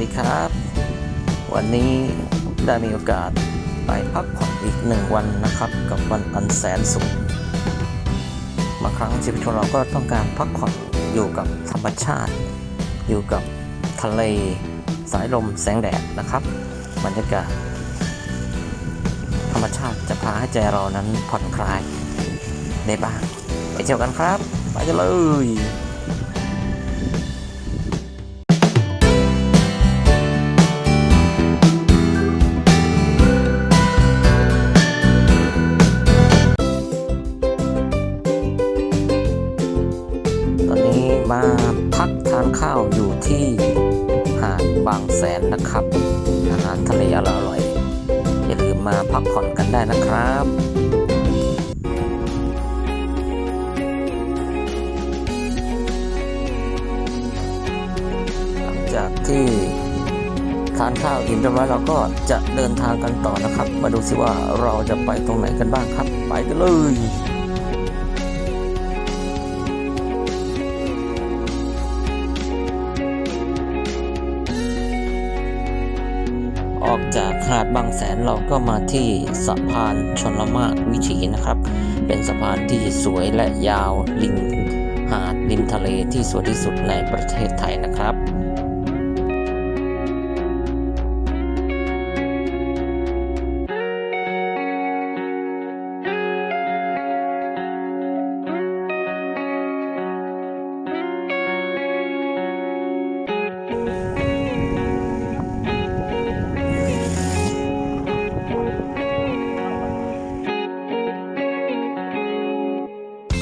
ดีครับ วันนี้ได้มีโอกาสไปพักผ่อนอีกหนึ่งวันนะครับ กับวันอันแสนสุขบางครั้งชีวิตของเราก็ต้องการพักผ่อนอยู่กับธรรมชาติ อยู่กับทะเลสายลมแสงแดดนะครับบรรยากาศธรรมชาติจะพาให้ใจเรานั้นผ่อนคลายได้บ้างไปเที่ยวกันครับ ไปกันเลย มาพักทานข้าวอยู่ที่หาดบางแสนนะครับ อาหารทะเลอร่อยๆอย่าลืมมาพักผ่อนกันได้นะครับหลังจากที่ทานข้าวอิ่มเรียบร้อยเราก็จะเดินทางกันต่อนะครับ มาดูสิว่าเราจะไปตรงไหนกันบ้างครับ ไปกันเลย ออกจากหาดบางแสนเราก็มาที่สะพานชนละมากวิถีนะครับ เป็นสะพานที่สวยและยาวริมหาดริมทะเลที่สวยที่สุดในประเทศไทยนะครับ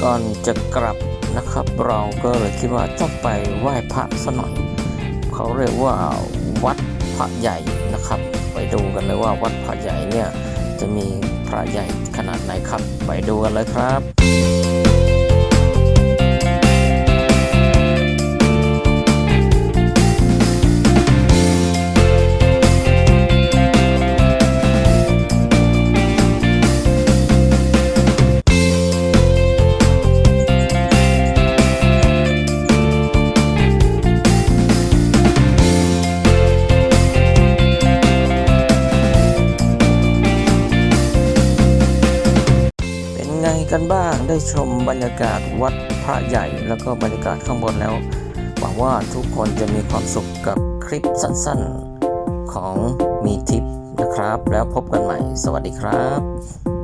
ก่อนจะกลับนะครับ เราก็เลยคิดว่าต้องไปไหว้พระสหน่อยเขาเรียกว่าวัดพระใหญ่นะครับ ไปดูกันเลยว่าวัดพระใหญ่เนี่ยจะมีพระใหญ่ขนาดไหนครับ ไปดูกันเลยครับ กันบ้างได้ชมบรรยากาศวัดพระใหญ่ แล้วก็บรรยากาศข้างบนแล้ว หวังว่าทุกคนจะมีความสุขกับคลิปสั้นๆของมีทิปนะครับ แล้วพบกันใหม่ สวัสดีครับ